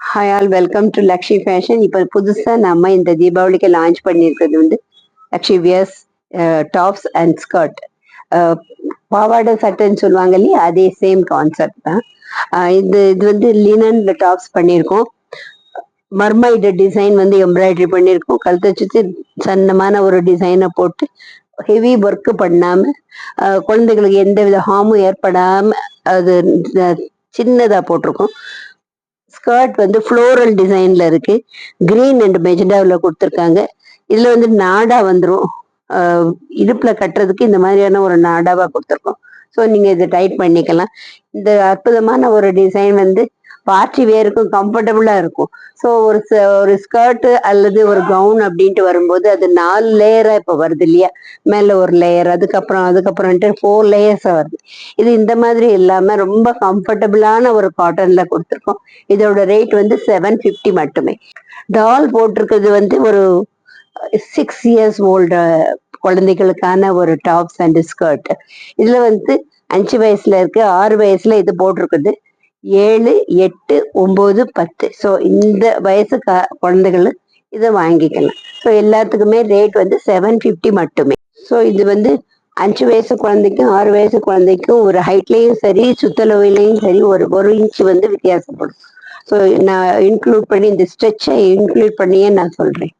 Hi all welcome to Lakshi fashion இப்போ புதுசாக நம்ம இந்த தீபாவளிக்கு லான்ச் பண்ணியிருக்கிறது வந்து Lakshi wears tops and skirt பாவாடை சட்டைன்னு சொல்லுவாங்க இல்லையா? அதே சேம் கான்செப்ட் தான். இது இது வந்து லினன்ல டாப்ஸ் பண்ணியிருக்கோம். மர்மைடு டிசைன் வந்து எம்ப்ராய்டரி பண்ணியிருக்கோம். கழுத்தை சுற்றி சன்னமான ஒரு டிசைனை போட்டு ஹெவி ஒர்க்கு பண்ணாமல் குழந்தைகளுக்கு எந்த வித ஹார்மும் ஏற்படாம அது சின்னதாக போட்டிருக்கோம். ஸ்கர்ட் வந்து ஃப்ளோரல் டிசைன்ல இருக்கு. கிரீன் அண்ட் மெஜண்டாவில் கொடுத்துருக்காங்க. இதுல வந்து நாடா வந்துடும் இடுப்பில் கட்டுறதுக்கு இந்த மாதிரியான ஒரு நாடாவா கொடுத்துருக்கோம். ஸோ நீங்க இதை டைட் பண்ணிக்கலாம். இந்த அற்புதமான ஒரு டிசைன் வந்து பார்ட்டி வேருக்கும் கம்ஃபர்டபுளா இருக்கும். ஸோ ஒரு ஒரு ஸ்கர்ட்டு அல்லது ஒரு கவுன் அப்படின்ட்டு வரும்போது அது நாலு லேயரா இப்போ வருது இல்லையா? மேல ஒரு லேயர் அதுக்கப்புறம் அதுக்கப்புறம்ட்டு ஃபோர் லேயர்ஸாக வருது. இது இந்த மாதிரி இல்லாம ரொம்ப கம்ஃபர்டபுளான ஒரு காட்டன்ல கொடுத்துருக்கோம். இதோட ரேட் வந்து செவன் ஃபிஃப்டி மட்டுமே. டால் போட்டிருக்கிறது வந்து ஒரு சிக்ஸ் இயர்ஸ் ஓல்டு குழந்தைகளுக்கான ஒரு டாப்ஸ் அண்ட் ஸ்கர்ட் இதில் வந்து அஞ்சு வயசுல இருக்கு ஆறு வயசுல இது போட்டிருக்குது. ஏழு எட்டு ஒம்பது பத்து. ஸோ இந்த வயசு க- குழந்தைகள் இதை வாங்கிக்கலாம் ஸோ எல்லாத்துக்குமே ரேட் வந்து செவன் ஃபிஃப்டி மட்டுமே. ஸோ இது வந்து அஞ்சு வயசு குழந்தைக்கும் ஆறு வயசு குழந்தைக்கும் ஒரு ஹைட்லேயும் சரி சுத்தளவுலையும் சரி ஒரு ஒரு இன்ச் வந்து வித்தியாசப்படும். ஸோ நான் இன்க்ளூட் பண்ணி இந்த ஸ்ட்ரெச்சை இன்க்ளூட் பண்ணியே நான் சொல்றேன்.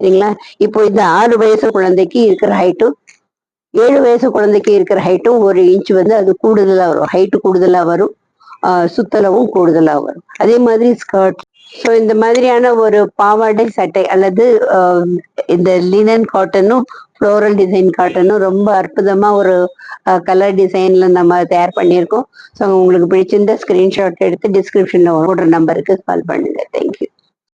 சரிங்களா? இப்போ இந்த ஆறு வயசு குழந்தைக்கு இருக்கிற ஹைட்டும் ஏழு வயசு குழந்தைக்கு இருக்கிற ஹைட்டும் ஒரு இன்ச் வந்து அது கூடுதலா வரும். ஹைட்டு கூடுதலா வரும். சுத்தளவும் கூடுதலா வரும். அதே மாதிரி ஸ்கர்ட் ஸோ இந்த மாதிரியான ஒரு பாவாடை சட்டை அல்லது இந்த லினன் காட்டனும் ஃப்ளோரல் டிசைன் காட்டனும் ரொம்ப அற்புதமா ஒரு கலர் டிசைன்ல நம்ம தயார் பண்ணியிருக்கோம். ஸோ உங்களுக்கு பிடிச்சிருந்த ஸ்கிரீன்ஷாட் எடுத்து டிஸ்கிரிப்ஷன்ல ஒரு நம்பருக்கு கால் பண்ணுங்கள் தேங்க்யூ